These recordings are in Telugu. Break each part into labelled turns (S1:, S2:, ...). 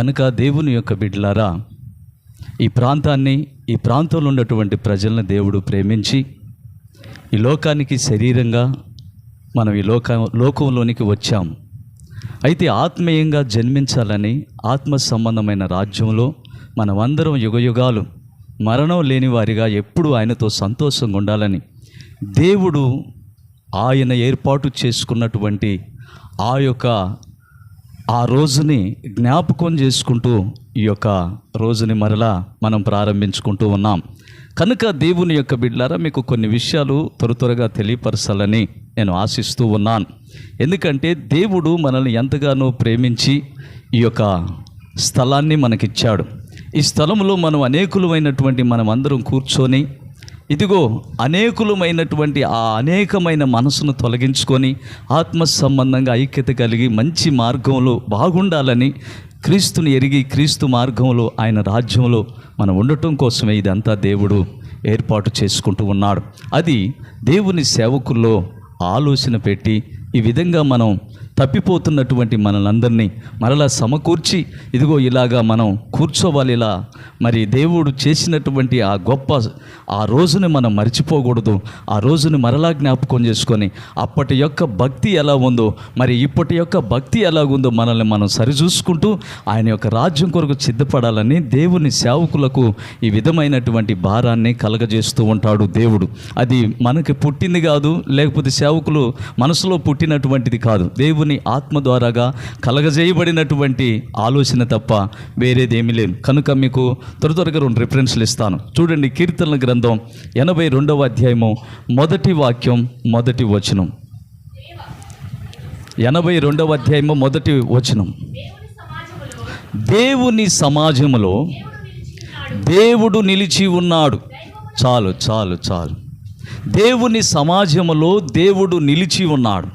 S1: కనుక దేవుని యొక్క బిడ్డలారా ఈ ప్రాంతాన్ని ఈ ప్రాంతంలో ఉన్నటువంటి ప్రజలను దేవుడు ప్రేమించి ఈ లోకానికి శరీరంగా మనం ఈ లోక లోకంలోనికి వచ్చాం. అయితే ఆత్మీయంగా జన్మించాలని ఆత్మ సంబంధమైన రాజ్యంలో మనమందరం యుగయుగాలు మరణం లేని వారిగా ఎప్పుడూ ఆయనతో సంతోషంగా ఉండాలని దేవుడు ఆయన ఏర్పాటు చేసుకున్నటువంటి ఆ యొక్క ఆ రోజుని జ్ఞాపకం చేసుకుంటూ ఈ యొక్క రోజుని మరలా మనం ప్రారంభించుకుంటూ ఉన్నాం. కనుక దేవుని యొక్క బిడ్లారా మీకు కొన్ని విషయాలు త్వర త్వరగా తెలియపరచాలని నేను ఆశిస్తూ ఉన్నాను. ఎందుకంటే దేవుడు మనల్ని ఎంతగానో ప్రేమించి ఈ యొక్క స్థలాన్ని మనకిచ్చాడు. ఈ స్థలంలో మనం అనేకులమైనటువంటి మనం అందరం కూర్చొని ఇదిగో అనేకులమైనటువంటి ఆ అనేకమైన మనసును తొలగించుకొని ఆత్మ సంబంధంగా ఐక్యత కలిగి మంచి మార్గంలో బాగుండాలని క్రీస్తుని ఎరిగి క్రీస్తు మార్గంలో ఆయన రాజ్యంలో మనం ఉండటం కోసమే ఇదంతా దేవుడు ఏర్పాటు చేసుకుంటూ ఉన్నాడు. అది దేవుని సేవకుల్లో ఆలోచన పెట్టి ఈ విధంగా మనం తప్పిపోతున్నటువంటి మనలందరినీ మరలా సమకూర్చి ఇదిగో ఇలాగా మనం కూర్చోవాలి ఇలా. మరి దేవుడు చేసినటువంటి ఆ గొప్ప ఆ రోజుని మనం మర్చిపోకూడదు. ఆ రోజుని మరలా జ్ఞాపకం చేసుకొని అప్పటి యొక్క భక్తి ఎలా ఉందో మరి ఇప్పటి యొక్క భక్తి ఎలాగుందో మనల్ని మనం సరిచూసుకుంటూ ఆయన యొక్క రాజ్యం కొరకు సిద్ధపడాలని దేవుని సేవకులకు ఈ విధమైనటువంటి భారాన్ని కలగజేస్తూ ఉంటాడు దేవుడు. అది మనకి పుట్టింది కాదు లేకపోతే సేవకులు మనసులో పుట్టినటువంటిది కాదు. దేవుని ఆత్మ ద్వారాగా కలగజేయబడినటువంటి ఆలోచన తప్ప వేరేదేమీ లేదు. కనుక మీకు త్వర త్వరగా రెండు రిఫరెన్స్లు ఇస్తాను. చూడండి కీర్తనల గ్రంథం ఎనభై రెండవ అధ్యాయము మొదటి వాక్యం మొదటి వచనం. ఎనభై రెండవ అధ్యాయము మొదటి వచనం. దేవుని సమాజంలో దేవుడు నిలిచి ఉన్నాడు. చాలు చాలు చాలు. దేవుని సమాజంలో దేవుడు నిలిచి ఉన్నాడు.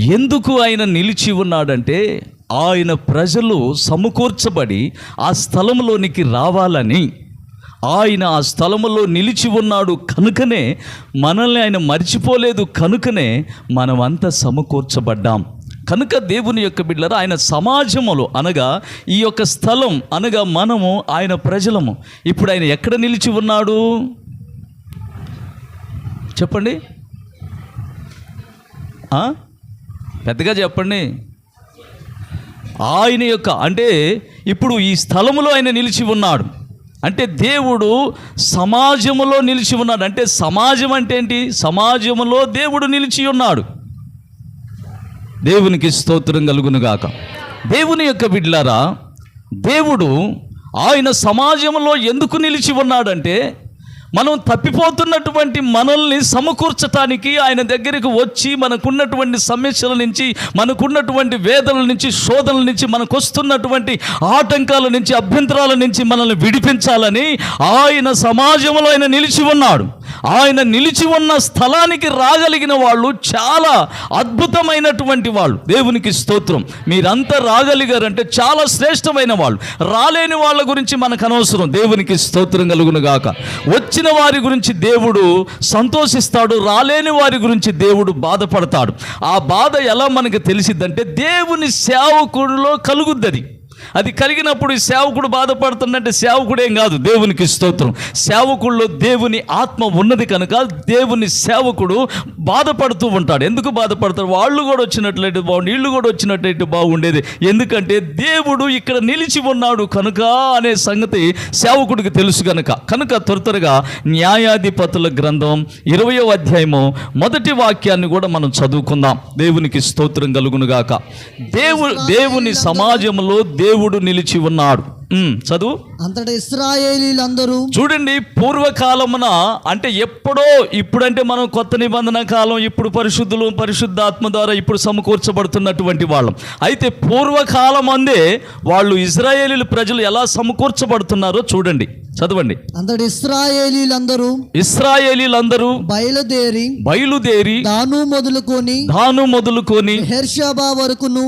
S1: ఎందుకు ఆయన నిలిచి ఉన్నాడంటే ఆయన ప్రజలు సమకూర్చబడి ఆ స్థలంలోనికి రావాలని ఆయన ఆ స్థలములో నిలిచి ఉన్నాడు కనుకనే మనల్ని ఆయన మర్చిపోలేదు కనుకనే మనమంతా సమకూర్చబడ్డాం. కనుక దేవుని యొక్క బిడ్డలారా ఆయన సమాజములో అనగా ఈ యొక్క స్థలం అనగా మనము ఆయన ప్రజలము. ఇప్పుడు ఆయన ఎక్కడ నిలిచి ఉన్నాడు? చెప్పండి. పెద్దగా చెప్పండి. ఆయన యొక్క అంటే ఇప్పుడు ఈ స్థలములో ఆయన నిలిచి ఉన్నాడు. అంటే దేవుడు సమాజములో నిలిచి ఉన్నాడు. అంటే సమాజం అంటే ఏంటి? సమాజములో దేవుడు నిలిచి ఉన్నాడు. దేవునికి స్తోత్రం కలుగునుగాక. దేవుని యొక్క బిడ్లారా దేవుడు ఆయన సమాజంలో ఎందుకు నిలిచి ఉన్నాడంటే మనం తప్పిపోతున్నటువంటి మనల్ని సమకూర్చటానికి ఆయన దగ్గరికి వచ్చి మనకున్నటువంటి సమస్యల నుంచి మనకున్నటువంటి వేదనల నుంచి శోధనల నుంచి మనకు వస్తున్నటువంటి ఆటంకాల నుంచి అభ్యంతరాల నుంచి మనల్ని విడిపించాలని ఆయన సమాజంలో ఆయన నిలిచి ఉన్నాడు. ఆయన నిలిచి ఉన్న స్థలానికి రాగలిగిన వాళ్ళు చాలా అద్భుతమైనటువంటి వాళ్ళు. దేవునికి స్తోత్రం. మీరంతా రాగలిగారంటే చాలా శ్రేష్టమైన వాళ్ళు. రాలేని వాళ్ళ గురించి మనకు అనవసరం. దేవునికి స్తోత్రం కలుగును గాక. వచ్చిన వారి గురించి దేవుడు సంతోషిస్తాడు. రాలేని వారి గురించి దేవుడు బాధపడతాడు. ఆ బాధ ఎలా మనకు తెలిసిద్దంటే దేవుని సేవకుడిలో కలుగుద్దది. అది కలిగినప్పుడు ఈ సేవకుడు బాధపడుతుందంటే సేవకుడేం కాదు దేవునికి స్తోత్రం. సేవకుల్లో దేవుని ఆత్మ ఉన్నది కనుక దేవుని సేవకుడు బాధపడుతూ ఉంటాడు. ఎందుకు బాధపడతాడు? వాళ్ళు కూడా వచ్చినట్లయితే బాగుండు వీళ్ళు కూడా వచ్చినట్లయితే బాగుండేది. ఎందుకంటే దేవుడు ఇక్కడ నిలిచి ఉన్నాడు కనుక అనే సంగతి సేవకుడికి తెలుసు కనుక కనుక త్వర త్వరగా న్యాయాధిపతుల గ్రంథం ఇరవయో అధ్యాయము మొదటి వాక్యాన్ని కూడా మనం చదువుకుందాం. దేవునికి స్తోత్రం కలుగునుగాక. దేవు దేవుని సమాజంలో దేవుడు నిలిచి ఉన్నాడు. చదువు.
S2: అంతటా ఇస్రాయేలీలందరూ
S1: చూడండి పూర్వకాలమున అంటే ఎప్పుడో ఇప్పుడంటే మనం కొత్త నిబంధన కాలం ఇప్పుడు పరిశుద్ధులు పరిశుద్ధాత్మ ద్వారా ఇప్పుడు సమకూర్చబడుతున్నటువంటి వాళ్ళం. అయితే పూర్వకాలం అందే వాళ్ళు ఇజ్రాయేలీల ప్రజలు ఎలా సమకూర్చబడుతున్నారో చూడండి చదవండి.
S2: అంతటి ఇస్రాయేలీలందరూ
S1: ఇస్రాయేలీలందరూ
S2: బయలుదేరి
S1: బయలుదేరి
S2: దాను మొదలుకొని
S1: దాను మొదలుకొని
S2: హెర్షబా వరకును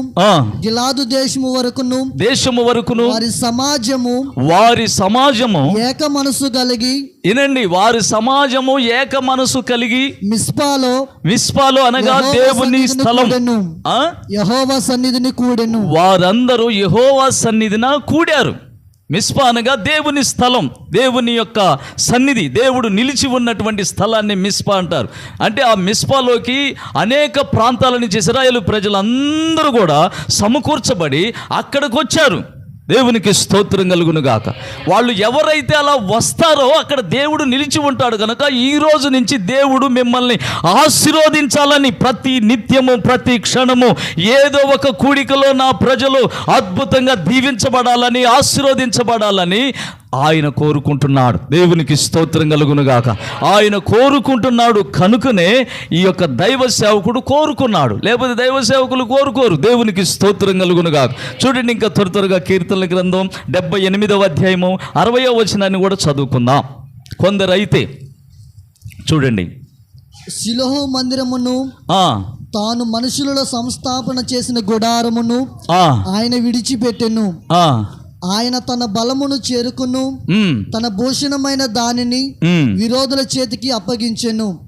S2: గిలాదు దేశము వరకును
S1: దేశము వరకును
S2: వారి సమాజము
S1: వారి సమాజము
S2: ఏక మనసు కలిగి
S1: వినండి వారి సమాజము ఏక మనసు కలిగి
S2: మిస్పాలో
S1: విస్పాలు అనగా దేవుని స్థలం.
S2: యహోవా సన్నిధిని కూడెను.
S1: వారందరూ యెహోవా సన్నిధిన కూడారు. మిస్పా అనగా దేవుని స్థలం దేవుని యొక్క సన్నిధి దేవుడు నిలిచి ఉన్నటువంటి స్థలాన్ని మిస్పా అంటారు. అంటే ఆ మిస్పాలోకి అనేక ప్రాంతాల నుంచి ఇస్రాయేల్ ప్రజలందరూ కూడా సమకూర్చబడి అక్కడికి వచ్చారు దేవునికి స్తోత్రం కలుగును గాక వాళ్ళు ఎవరైతే అలా వస్తారో అక్కడ దేవుడు నిలిచి ఉంటాడు కనుక ఈ రోజు నుంచి దేవుడు మిమ్మల్ని ఆశీర్వదించాలని ప్రతి నిత్యము ప్రతి క్షణము ఏదో ఒక కూడికలో నా ప్రజలు అద్భుతంగా దీవించబడాలని ఆశీర్వదించబడాలని ఆయన కోరుకుంటున్నాడు. దేవునికి స్తోత్రం కలుగును గాక. ఆయన కోరుకుంటున్నాడు కనుకనే ఈ యొక్క దైవ సేవకుడు కోరుకున్నాడు. లేకపోతే దైవ సేవకులు కోరుకోరు. దేవునికి స్తోత్రం కలుగును గాక. చూడండి ఇంకా త్వర త్వరగా కీర్తనల గ్రంథం డెబ్బై ఎనిమిదవ అధ్యాయము అరవయో వచనాన్ని కూడా చదువుకుందాం. కొందరైతే చూడండి.
S2: శిలోహు మందిరమును తాను మనుషులలో సంస్థాపన చేసిన గుడారమును ఆయన విడిచిపెట్టెను. ఆయన తన బలమును చేరుకును. తన భూషణమైన దానిని విరోధుల చేతికి అప్పగించెను.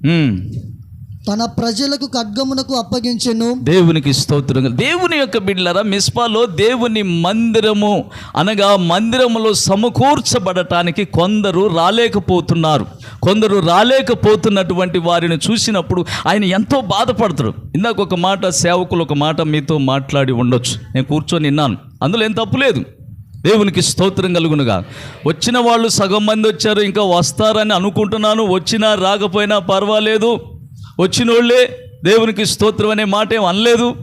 S2: తన ప్రజలకు ఖడ్గమునకు అప్పగించెను.
S1: దేవునికి స్తోత్రం. దేవుని యొక్క బిడ్డలరా మిస్పాలో దేవుని మందిరము అనగా మందిరములో సమకూర్చబడటానికి కొందరు రాలేకపోతున్నారు. కొందరు రాలేకపోతున్నటువంటి వారిని చూసినప్పుడు ఆయన ఎంతో బాధపడతారు. ఇందాక ఒక మాట సేవకులు ఒక మాట మీతో మాట్లాడి ఉండొచ్చు. నేను కూర్చొని విన్నాను. అందులో ఏం తప్పు లేదు. దేవునికి స్తోత్రం కలుగునుగా. వచ్చిన వాళ్ళు సగం మంది వచ్చారు ఇంకా వస్తారని అనుకుంటున్నాను. వచ్చినా రాకపోయినా పర్వాలేదు. వచ్చినోళ్ళే దేవునికి స్తోత్రం అనే మాట ఏం అనలేదు.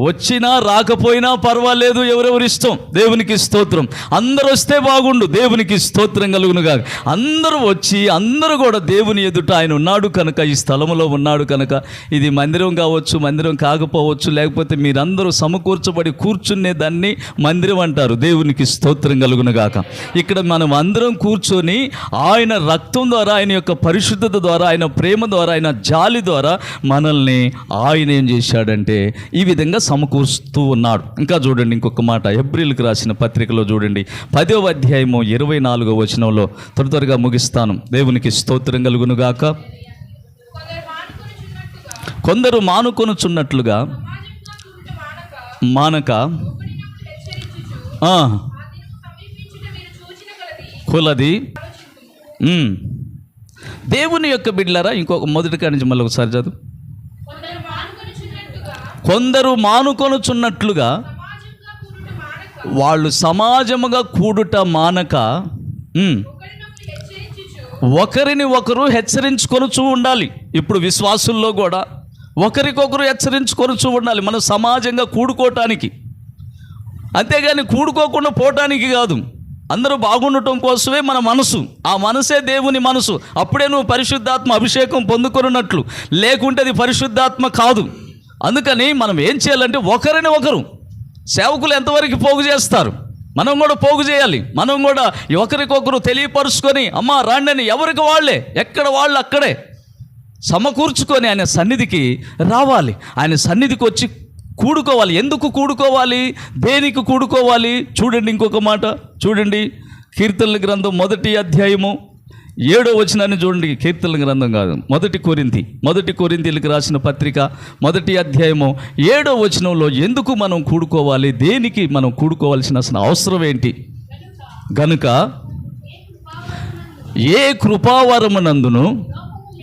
S1: వచ్చినా రాకపోయినా పర్వాలేదు ఎవరెవరి ఇష్టం? దేవునికి స్తోత్రం. అందరూ వస్తే బాగుండు దేవునికి స్తోత్రం కలుగునుగా అందరూ వచ్చి అందరూ కూడా దేవుని ఎదుట ఆయన ఉన్నాడు కనుక ఈ స్థలంలో ఉన్నాడు కనుక ఇది మందిరం కావచ్చు మందిరం కాకపోవచ్చు లేకపోతే మీరందరూ సమకూర్చబడి కూర్చునే దాన్ని మందిరం అంటారు. దేవునికి స్తోత్రం కలుగునుగాక. ఇక్కడ మనం అందరం కూర్చొని ఆయన రక్తం ద్వారా ఆయన యొక్క పరిశుద్ధత ద్వారా ఆయన ప్రేమ ద్వారా ఆయన జాలి ద్వారా మనల్ని ఆయన ఏం చేశాడంటే ఈ విధంగా సమకూరుస్తూ ఉన్నాడు. ఇంకా చూడండి ఇంకొక మాట. ఏప్రిల్కి రాసిన పత్రికలో చూడండి. పదో అధ్యాయము ఇరవై నాలుగో వచనంలో త్వర త్వరగా ముగిస్తాను. దేవునికి స్తోత్రం కలుగునుగాక కొందరు మానుకొనుచున్నట్లుగా మానక కులది. దేవుని యొక్క బిడ్లరా ఇంకొక మొదటి కాడి నుంచి మళ్ళీ ఒకసారి చదువు. కొందరు మానుకొనుచున్నట్లుగా వాళ్ళు సమాజముగా కూడుట మానక ఒకరిని ఒకరు హెచ్చరించుకొనుచూ ఉండాలి. ఇప్పుడు విశ్వాసుల్లో కూడా ఒకరికొకరు హెచ్చరించుకొనుచూ ఉండాలి మనం సమాజంగా కూడుకోవటానికి అంతేగాని కూడుకోకుండా పోవటానికి కాదు. అందరూ బాగుండటం కోసమే మన మనసు. ఆ మనసే దేవుని మనసు. అప్పుడే నువ్వు పరిశుద్ధాత్మ అభిషేకం పొందుకున్నట్లు లేకుంటే అది పరిశుద్ధాత్మ కాదు. అందుకని మనం ఏం చేయాలంటే ఒకరిని ఒకరు సేవకులు ఎంతవరకు పోగు చేస్తారు? మనం కూడా పోగు చేయాలి. మనం కూడా ఒకరికొకరు తెలియపరుచుకొని అమ్మా రాండని ఎవరికి వాళ్ళే? ఎక్కడ వాళ్ళు అక్కడే? సమకూర్చుకొని ఆయన సన్నిధికి రావాలి. ఆయన సన్నిధికి వచ్చి కూడుకోవాలి. ఎందుకు కూడుకోవాలి? దేనికి కూడుకోవాలి? చూడండి ఇంకొక మాట. చూడండి కీర్తనల గ్రంథం మొదటి అధ్యాయము. ఏడో వచనాన్ని చూడండి కీర్తన గ్రంథం కాదు. మొదటి కొరింతి మొదటి కొరింతీలకు రాసిన పత్రిక మొదటి అధ్యాయము ఏడో వచనంలో ఎందుకు మనం కూడుకోవాలి దేనికి మనం కూడుకోవాల్సిన అసలు అవసరం ఏంటి? గనుక ఏ కృపావరమునందును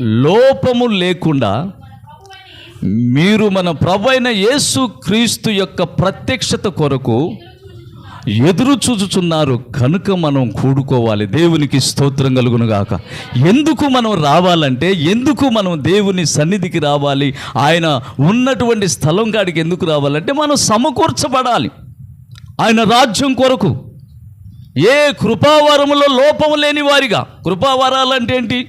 S1: లోపము లేకుండా మీరు మన ప్రభు అయిన యేసు క్రీస్తు యొక్క ప్రత్యక్షత కొరకు ఎదురు చూచుచున్నారు. కనుక మనం కూడుకోవాలి. దేవునికి స్తోత్రం కలుగును గాక ఎందుకు మనం రావాలంటే ఎందుకు మనం దేవుని సన్నిధికి రావాలి? ఆయన ఉన్నటువంటి స్థలం కాడికి ఎందుకు రావాలంటే మనం సమకూర్చబడాలి. ఆయన రాజ్యం కొరకు. ఏ కృపావరములో లోపము లేని వారిగా. కృపావరాలు అంటే ఏంటి?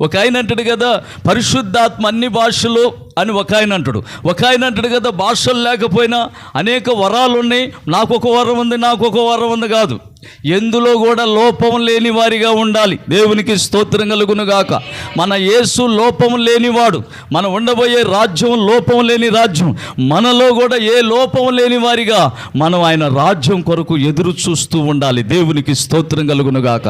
S1: ఒక ఆయన అంటాడు కదా పరిశుద్ధాత్మ అన్ని భాషలు అని ఒక ఆయన అంటాడు. ఒక ఆయన అంటాడు కదా భాషలు లేకపోయినా అనేక వరాలు ఉన్నాయి నాకు ఒక వరం ఉంది నాకు ఒక వరం ఉంది కాదు. ఎందులో కూడా లోపం లేని వారిగా ఉండాలి. దేవునికి స్తోత్రం కలుగును గాక. మన యేసు లోపం లేనివాడు మనం ఉండబోయే రాజ్యం లోపం లేని రాజ్యం మనలో కూడా ఏ లోపం లేని వారిగా మనం ఆయన రాజ్యం కొరకు ఎదురు చూస్తూ ఉండాలి. దేవునికి స్తోత్రం కలుగును గాక.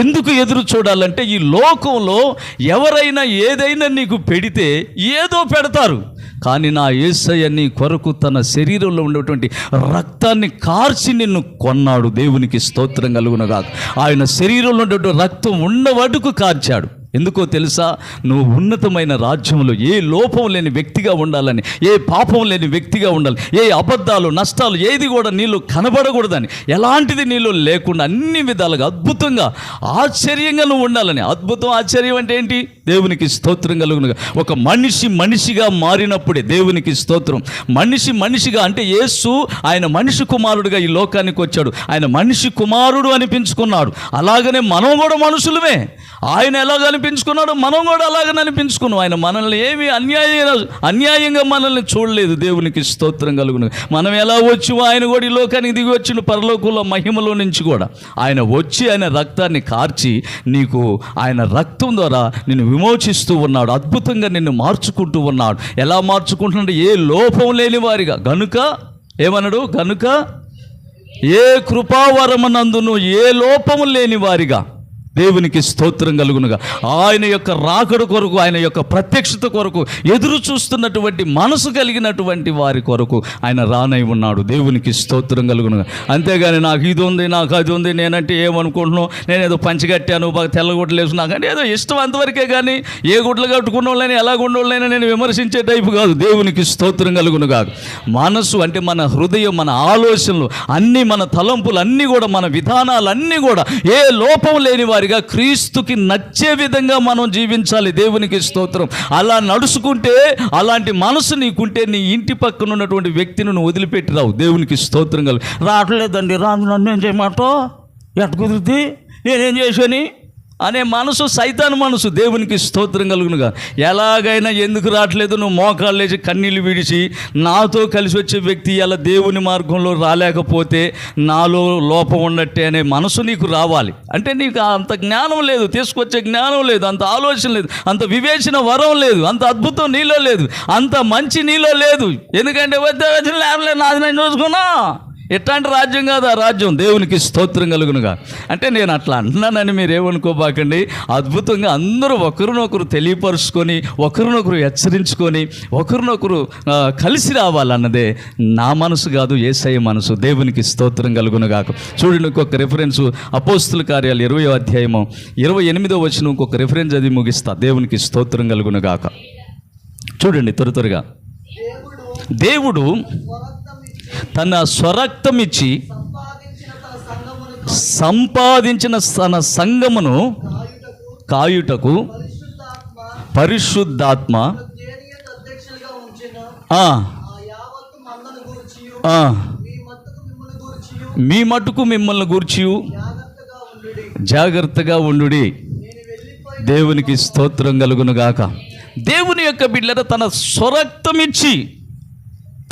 S1: ఎందుకు ఎదురు చూడాలంటే ఈ లోకంలో ఎవరైనా ఏదైనా నీకు పెడితే ఏదో పెడతారు. కానీ నా యేసయ్య నీ కొరకు తన శరీరంలో ఉండేటువంటి రక్తాన్ని కార్చి నిన్ను కొన్నాడు. దేవునికి స్తోత్రం కలుగునగా ఆయన శరీరంలో ఉండేటువంటి రక్తం ఉన్నవాటుకు కార్చాడు. ఎందుకో తెలుసా? నువ్వు ఉన్నతమైన రాజ్యంలో ఏ లోపం లేని వ్యక్తిగా ఉండాలని ఏ పాపం లేని వ్యక్తిగా ఉండాలి ఏ అబద్ధాలు నష్టాలు ఏది కూడా నీళ్ళు కనబడకూడదని ఎలాంటిది నీళ్ళు లేకుండా అన్ని విధాలుగా అద్భుతంగా ఆశ్చర్యంగా నువ్వు ఉండాలని. అద్భుతం ఆశ్చర్యం అంటే ఏంటి? దేవునికి స్తోత్రం కలుగును ఒక మనిషి మనిషిగా మారినప్పుడే దేవునికి స్తోత్రం. మనిషి మనిషిగా అంటే యేసు ఆయన మనిషి కుమారుడిగా ఈ లోకానికి వచ్చాడు. ఆయన మనిషి కుమారుడు అనిపించుకున్నాడు. అలాగనే మనం కూడా మనుషులమే. ఆయన ఎలాగ అనిపించుకున్నాడు మనం కూడా అలాగనే అనిపించుకున్నాం. ఆయన మనల్ని ఏమి అన్యాయ అన్యాయంగా మనల్ని చూడలేదు. దేవునికి స్తోత్రం కలుగును మనం ఎలా వచ్చి ఆయన కూడా ఈ లోకానికి దిగి వచ్చిన పరలోకంలో మహిమలో నుంచి కూడా. ఆయన వచ్చి ఆయన రక్తాన్ని కార్చి నీకు ఆయన రక్తం ద్వారా నేను విమోచిస్తూ ఉన్నాడు అద్భుతంగా నిన్ను మార్చుకుంటూ ఉన్నాడు. ఎలా మార్చుకుంటున్నాడు? ఏ లోపం లేని వారిగా. గనుక ఏమన్నాడు? గనుక ఏ కృపావరమనందును ఏ లోపము లేని వారిగా. దేవునికి స్తోత్రం కలుగునుగా. ఆయన యొక్క రాకడు కొరకు ఆయన యొక్క ప్రత్యక్షత కొరకు ఎదురు చూస్తున్నటువంటి మనసు కలిగినటువంటి వారి కొరకు ఆయన రానై ఉన్నాడు. దేవునికి స్తోత్రం కలుగునుగా. అంతేగాని నాకు ఇది ఉంది నాకు అది ఉంది నేనంటే ఏమనుకుంటున్నావు నేను ఏదో పంచగట్టాను బాగా తెల్లగుడ్డలు వేసుకున్నా నాకు అంటే ఏదో ఇష్టం అంతవరకే కానీ ఏ గుడ్లు కట్టుకున్న వాళ్ళని ఎలా ఉండవాళ్ళైనా నేను విమర్శించే టైపు కాదు. దేవునికి స్తోత్రం కలుగును కాదు మనసు అంటే మన హృదయం మన ఆలోచనలు అన్నీ మన తలంపులు అన్నీ కూడా మన విధానాలు అన్నీ కూడా ఏ లోపం లేని వారిగా క్రీస్తుకి నచ్చే విధంగా మనం జీవించాలి. దేవునికి స్తోత్రం. అలా నడుచుకుంటే అలాంటి మనసు నీకుంటే నీ ఇంటి పక్కన ఉన్నటువంటి వ్యక్తిని నువ్వు వదిలిపెట్టి రావు. దేవునికి స్తోత్రం కలు రావట్లేదండి. రాను నన్ను ఏం చేయమంటావు? ఎట్ కుదిరితే నేనేం చేశాను అనే మనసు సైతాన్ మనసు. దేవునికి స్తోత్రం కలుగునుగా. ఎలాగైనా ఎందుకు రావట్లేదు? నువ్వు మోకాలు లేచి కన్నీళ్ళు విడిచి నాతో కలిసి వచ్చే వ్యక్తి అలా దేవుని మార్గంలో రాలేకపోతే నాలో లోపం ఉన్నట్టే అనే మనసు నీకు రావాలి. అంటే నీకు అంత జ్ఞానం లేదు. తీసుకొచ్చే జ్ఞానం లేదు. అంత ఆలోచన లేదు. అంత వివేచన వరం లేదు. అంత అద్భుతం నీలో లేదు. అంత మంచి నీలో లేదు. ఎందుకంటే వద్ద వచ్చిన లేవలే. నాది నేను చూసుకున్నా. ఎట్లాంటి రాజ్యం కాదు ఆ రాజ్యం దేవునికి స్తోత్రం కలుగునుగా. అంటే నేను అట్లా అంటున్నానని మీరు ఏమనుకోబాకండి అద్భుతంగా అందరూ ఒకరినొకరు తెలియపరుచుకొని ఒకరినొకరు హెచ్చరించుకొని ఒకరినొకరు కలిసి రావాలన్నదే నా మనసు కాదు ఏసఐ మనసు. దేవునికి స్తోత్రం కలుగునుగాక. చూడండి ఇంకొక రిఫరెన్స్ అపోస్తుల కార్యాలు ఇరవై అధ్యాయము ఇరవై ఎనిమిదో వచ్చిన ఇంకొక రిఫరెన్స్ అది ముగిస్తా. దేవునికి స్తోత్రం కలుగునుగాక. చూడండి త్వర త్వరగా. దేవుడు తన స్వరక్తం ఇచ్చి సంపాదించిన తన సంగమును కాయుటకు పరిశుద్ధాత్మ మీ మటుకు మిమ్మల్ని గూర్చి జాగ్రత్తగా ఉండు దేవునికి స్తోత్రం కలుగును గాక దేవుని యొక్క బిడ్డల తన స్వరక్తం ఇచ్చి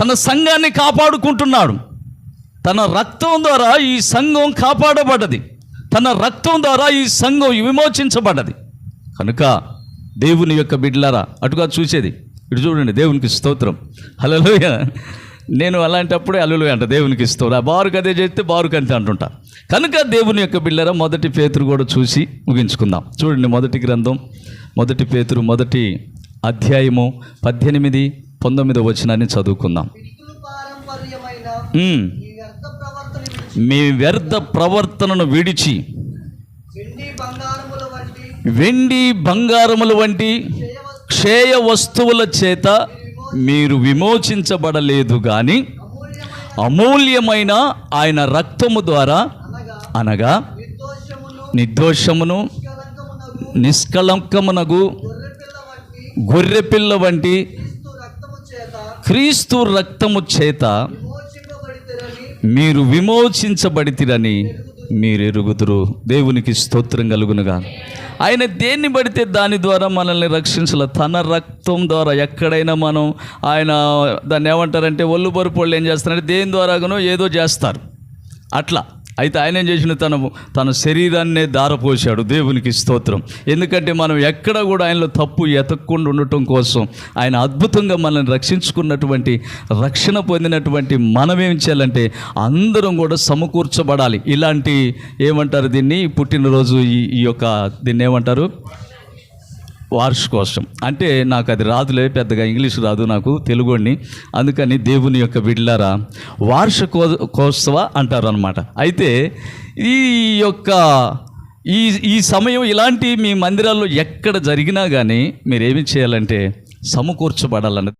S1: తన సంఘాన్ని కాపాడుకుంటున్నాడు. తన రక్తం ద్వారా ఈ సంఘం కాపాడబడ్డది. తన రక్తం ద్వారా ఈ సంఘం విమోచించబడ్డది. కనుక దేవుని యొక్క బిడ్లారా అటుగా చూసేది. ఇటు చూడండి దేవునికి స్తోత్రం. హలోయ నేను అలాంటప్పుడే అల్లులు అంట దేవునికి స్తోత్రం. బారుకు అదే చేస్తే బారుకు అంతే అంటుంటా. కనుక దేవుని యొక్క బిడ్డరా మొదటి పేతురు కూడా చూసి ముగించుకుందాం. చూడండి మొదటి గ్రంథం మొదటి పేతురు మొదటి అధ్యాయము పద్దెనిమిది పంతొమ్మిదో వచనాన్ని చదువుకుందాం. మీ వ్యర్థ ప్రవర్తనను విడిచి
S2: వెండి బంగారముల వంటి క్షేయ
S1: క్షయ వస్తువుల చేత మీరు విమోచించబడలేదు కానీ
S2: అమూల్యమైన
S1: ఆయన రక్తము ద్వారా
S2: అనగా నిర్దోషమును
S1: నిర్దోషమును
S2: నిష్కలంకమునగు గొర్రెపిల్ల వంటి
S1: గొర్రెపిల్ల వంటి
S2: క్రీస్తు రక్తము చేత
S1: క్రీస్తు రక్తము చేత మీరు విమోచించబడితిరని మీరు ఎరుగుదురు దేవునికి స్తోత్రం కలుగునుగా. ఆయన దేన్ని పడితే దాని ద్వారా మనల్ని రక్షించాల. తన రక్తం ద్వారా ఎక్కడైనా మనం ఆయన దాన్ని ఏమంటారంటే ఒళ్ళు బరుపు వాళ్ళు ఏం చేస్తారంటే దేని ద్వారాగానో ఏదో చేస్తారు. అట్లా. అయితే ఆయన ఏం చేసిన తన తన శరీరాన్నే దారపోశాడు. దేవునికి స్తోత్రం. ఎందుకంటే మనం ఎక్కడ కూడా ఆయనలో తప్పు ఎతక్కుండా ఉండటం కోసం ఆయన అద్భుతంగా మనల్ని రక్షించుకున్నటువంటి రక్షణ పొందినటువంటి మనం ఏం చేయాలంటే అందరం కూడా సమకూర్చబడాలి. ఇలాంటి ఏమంటారు దీన్ని? పుట్టినరోజు ఈ ఈ యొక్క దీన్ని ఏమంటారు? వార్షికోశం అంటే నాకు అది రాదులే పెద్దగా ఇంగ్లీష్ రాదు నాకు తెలుగుని అందుకని దేవుని యొక్క బిడ్లారా వార్షికోత్సవ అంటారు అనమాట అయితే ఈ యొక్క ఈ ఈ సమయం ఇలాంటి మీ మందిరాల్లో ఎక్కడ జరిగినా కానీ మీరు ఏమి చేయాలంటే సమకూర్చబడాలన్నది.